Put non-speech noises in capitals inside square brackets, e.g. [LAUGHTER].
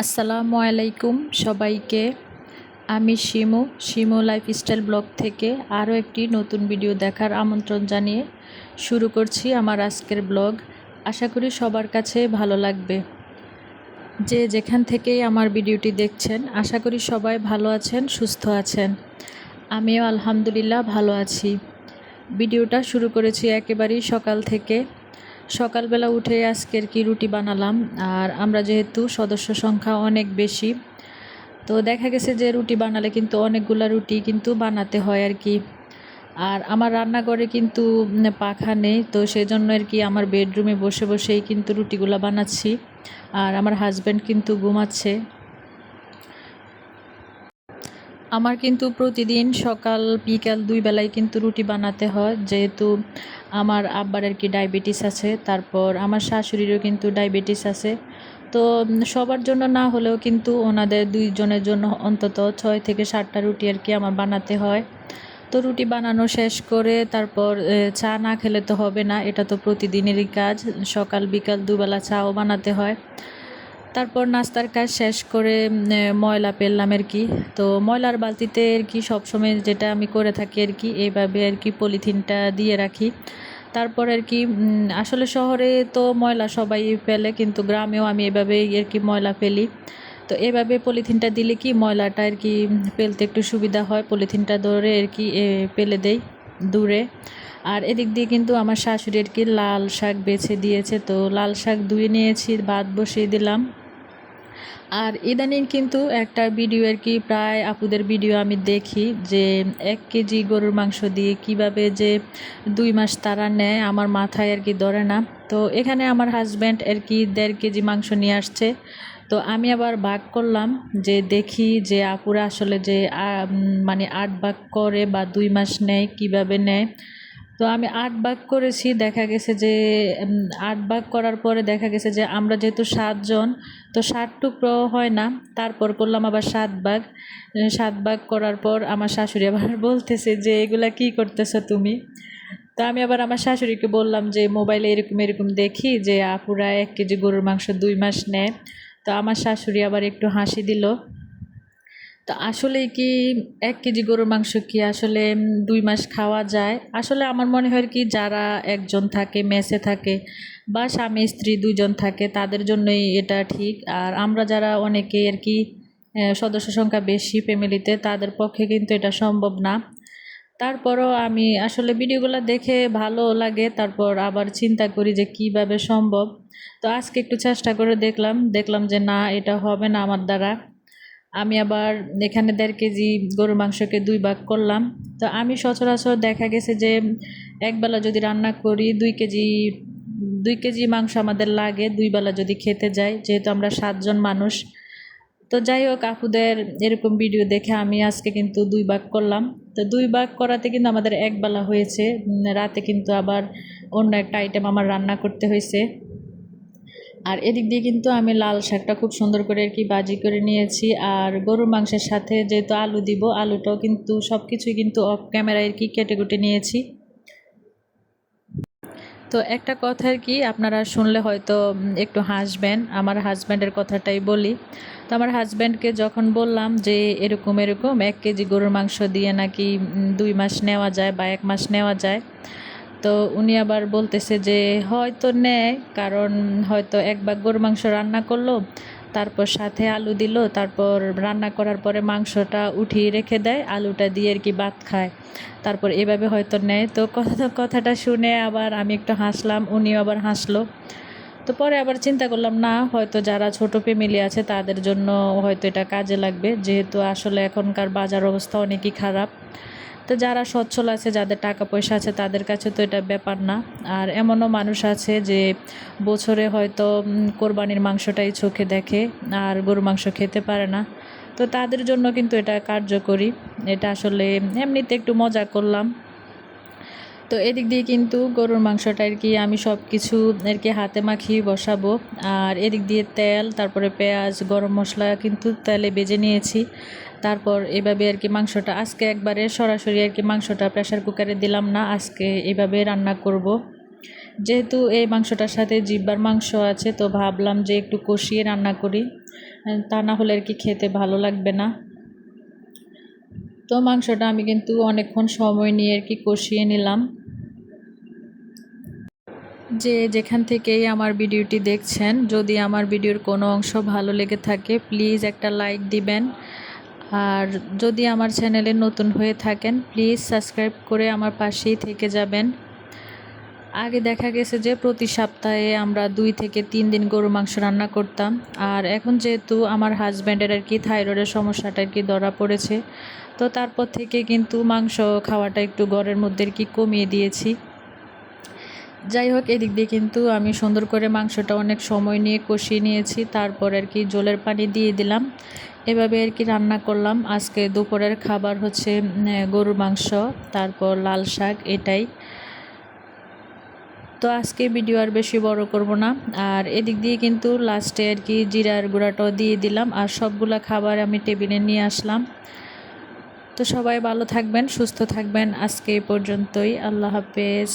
আসসালামু আলাইকুম সবাইকে। আমি শিমু শিমু লাইফস্টাইল ব্লগ থেকে আরও একটি নতুন ভিডিও দেখার আমন্ত্রণ জানিয়ে শুরু করছি আমার আজকের ব্লগ। আশা করি সবার কাছে ভালো লাগবে। যে যেখান থেকেই আমার ভিডিওটি দেখছেন, আশা করি সবাই ভালো আছেন, সুস্থ আছেন। আমিও আলহামদুলিল্লাহ ভালো আছি। ভিডিওটা শুরু করেছি একেবারেই সকাল থেকে। সকালবেলা উঠে আজকের কি রুটি বানালাম, আর আমরা যেহেতু সদস্য সংখ্যা অনেক বেশি, তো দেখা গেছে যে রুটি বানালে কিন্তু অনেকগুলো রুটি কিন্তু বানাতে হয় আর কি। আর আমার রান্নাঘরে কিন্তু পাখা নেই, তো সেজন্য আর কি আমার বেডরুমে বসে বসেই কিন্তু রুটিগুলো বানাচ্ছি, আর আমার হাজব্যান্ড কিন্তু ঘুমাচ্ছে। আমার কিন্তু প্রতিদিন সকাল, বিকাল দুই বেলায় কিন্তু রুটি বানাতে হয়। যেহেতু আমার আব্বার আর কি ডায়াবেটিস আছে, তারপর আমার শাশুড়িরও কিন্তু ডায়াবেটিস আছে। তো সবার জন্য না হলেও কিন্তু ওনাদের দুইজনের জন্য অন্তত ছয় থেকে সাতটা রুটি আর কি আমার বানাতে হয়। তো রুটি বানানো শেষ করে তারপর চা না খেলে তো হবে না, এটা তো প্রতিদিনেরই কাজ। সকাল, বিকাল দুবেলা চাও বানাতে হয়। তারপর নাস্তার কাজ শেষ করে ময়লা পেললাম আর কি। তো ময়লার বালতিতে আর কি সবসময় যেটা আমি করে থাকি আর কি, এইভাবে আর কি পলিথিনটা দিয়ে রাখি। তারপর আর কি আসলে শহরে তো ময়লা সবাই ফেলে, কিন্তু গ্রামেও আমি এভাবে আর কি ময়লা ফেলি। তো এভাবে পলিথিনটা দিলে কি ময়লাটা আর কি ফেলতে একটু সুবিধা হয়। পলিথিনটা ধরে আর কি ফেলে দেই দূরে। আর এদিক দিয়ে কিন্তু আমার শাশুড়ি আর কি লাল শাক বেছে দিয়েছে। তো লাল শাক ধুয়ে নিয়েছি, ভাত বসিয়ে দিলাম। আর ইদানিং কিন্তু একটা ভিডিও আর কি প্রায় আপুদের ভিডিও আমি দেখি যে এক কেজি গরুর মাংস দিয়ে কীভাবে যে দুই মাস তারা নেয়, আমার মাথায় আর কি ধরে না। তো এখানে আমার হাজব্যান্ড আর কি দেড় কেজি মাংস নিয়ে আসছে। তো আমি আবার ভাগ করলাম যে দেখি যে আপুরা আসলে যে মানে আট ভাগ করে বা দুই মাস নেয়, কীভাবে নেয়। তো আমি আট ভাগ করেছি, দেখা গেছে যে আট ভাগ করার পরে দেখা গেছে যে আমরা যেহেতু সাতজন তো ষাট টুকরো হয় না, তারপর করলাম আবার সাত ভাগ সাত ভাগ করার পর আমার শাশুড়ি আবার [LAUGHS] বলতেছে যে, এগুলা কি করতেছো তুমি? তো আমি আবার আমার শাশুড়িকে বললাম যে, মোবাইলে এরকম এরকম দেখি যে, আপুরা এক কেজি গরুর মাংস দুই মাস নেয়। তো আমার শাশুড়ি আবার একটু হাসি দিল। তো আসলে কি এক কেজি গরুর মাংস কি আসলে দুই মাস খাওয়া যায়? আসলে আমার মনে হয় কি যারা একজন থাকে, মেসে থাকে বা স্বামী, স্ত্রী দুজন থাকে, তাদের জন্যই এটা ঠিক। আর আমরা যারা অনেকে আর কি সদস্য সংখ্যা বেশি ফ্যামিলিতে তাদের পক্ষে কিন্তু এটা সম্ভব না। তারপরও আমি আসলে ভিডিওগুলো দেখে ভালো লাগে, তারপর আবার চিন্তা করি যে কীভাবে সম্ভব। তো আজকে একটু চেষ্টা করে দেখলাম দেখলাম যে না, এটা হবে না আমার দ্বারা। আমি আবার এখানে দেড় কেজি গরুর মাংসকে দুই ভাগ করলাম, তো আমি সচরাচর দেখা গেছে যে একবেলা যদি রান্না করি, দুই কেজি দুই কেজি মাংস আমাদের লাগে, দুই বেলা যদি খেতে যাই, যেহেতু আমরা সাতজন মানুষ। তো যাই হোক, আপুদের এরকম ভিডিও দেখে আমি আজকে কিন্তু দুই ভাগ করলাম। তো দুই ভাগ করাতে কিন্তু আমাদের একবেলা হয়েছে রাতে কিন্তু আবার অন্য একটা আইটেম আমার রান্না করতে হয়েছে। আর এদিক দিয়ে কিন্তু আমি লাল শাকটা খুব সুন্দর করে আর কি বাজি করে নিয়েছি। আর গরুর মাংসের সাথে যেহেতু আলু দিব, আলুটাও কিন্তু সব কিছুই কিন্তু অফ ক্যামেরায় আর কি কেটে কুটে নিয়েছি। তো একটা কথা আর কি, আপনারা শুনলে হয়তো একটু হাসবেন। আমার হাজব্যান্ডের কথাটাই বলি। তো আমার হাজব্যান্ডকে যখন বললাম যে এরকম এরকম, এক কেজি গরুর মাংস দিয়ে নাকি দুই মাস নেওয়া যায় বা এক মাস নেওয়া যায় তো উনি আবার বলতেছে যে, হয়তো নেয়, কারণ হয়তো এক বাগ গরু মাংস রান্না করল, তারপর সাথে আলু দিল, তারপর রান্না করার পরে মাংসটা উঠিয়ে রেখে দেয়, আলুটা দিয়ে আর কি ভাত খায়। তারপর এভাবে হয়তো নেয়। তো কথা, কথাটা শুনে আবার আমি একটু হাসলাম, উনিও আবার হাসলো। তো পরে আবার চিন্তা করলাম, না, হয়তো যারা ছোট ফ্যামিলি আছে, তাদের জন্য হয়তো এটা কাজে লাগবে। যেহেতু আসলে এখনকার বাজার অবস্থা অনেকই খারাপ। তো যারা সচ্ছল আছে, যাদের টাকা পয়সা আছে, তাদের কাছে তো এটা ব্যাপার না। আর এমনও মানুষ আছে যে বছরে হয়তো কোরবানির মাংসটাই চোখে দেখে আর গরু মাংস খেতে পারে না। তো তাদের জন্য কিন্তু এটা কার্যকরী। এটা আসলে এমনিতে একটু মজা করলাম। তো এদিক দিয়ে কিন্তু গরুর মাংসটা আর কি আমি সব কিছু আর কি হাতে মাখিয়ে বসাবো। আর এদিক দিয়ে তেল, তারপরে পেঁয়াজ, গরম মশলা কিন্তু তেলে বেজে নিয়েছি। তারপর এভাবে আর কি মাংসটা, আজকে একবারে সরাসরি আর কি মাংসটা প্রেশার কুকারে দিলাম না, আজকে এভাবে রান্না করব। যেহেতু এই মাংসটার সাথে জিব্বার মাংস আছে, তো ভাবলাম যে একটু কষিয়ে রান্না করি। তা না হলে আর কি খেতে ভালো লাগবে না। তো মাংসটা আমি কিন্তু অনেকক্ষণ সময় নিয়ে আর কি কষিয়ে নিলাম। যে যেখান থেকেই আমার ভিডিওটি দেখছেন, যদি আমার ভিডিওর কোনো অংশ ভালো লেগে থাকে প্লিজ একটা লাইক দিবেন। আর যদি আমার চ্যানেলে নতুন হয়ে থাকেন প্লিজ সাবস্ক্রাইব করে আমার পাশেই থেকে যাবেন। আগে দেখা গেছে যে প্রতি সপ্তাহে আমরা দুই থেকে তিন দিন গরু মাংস রান্না করতাম। আর এখন যেহেতু আমার হাজব্যান্ডের আর কি থাইরয়েডের সমস্যাটা আর কি ধরা পড়েছে, তো তারপর থেকে কিন্তু মাংস খাওয়াটা একটু ঘরের মধ্যে আর কি কমিয়ে দিয়েছি। যাই হোক, এদিক দিয়ে কিন্তু আমি সুন্দর করে মাংসটা অনেক সময় নিয়ে কষিয়ে নিয়েছি, তারপর আর কি জলের পানি দিয়ে দিলাম। এভাবে আর কি রান্না করলাম। আজকে দুপুরের খাবার হচ্ছে গরুর মাংস, তারপর লাল শাক, এটাই। তো আজকে ভিডিও আর বেশি বড় করব না। আর এদিক দিয়ে কিন্তু লাস্টে আর কি জিরার গুঁড়াটাও দিয়ে দিলাম। আর সবগুলা খাবার আমি টেবিলে নিয়ে আসলাম। তো সবাই ভালো থাকবেন, সুস্থ থাকবেন। আজকে এই পর্যন্তই। আল্লাহ হাফেজ।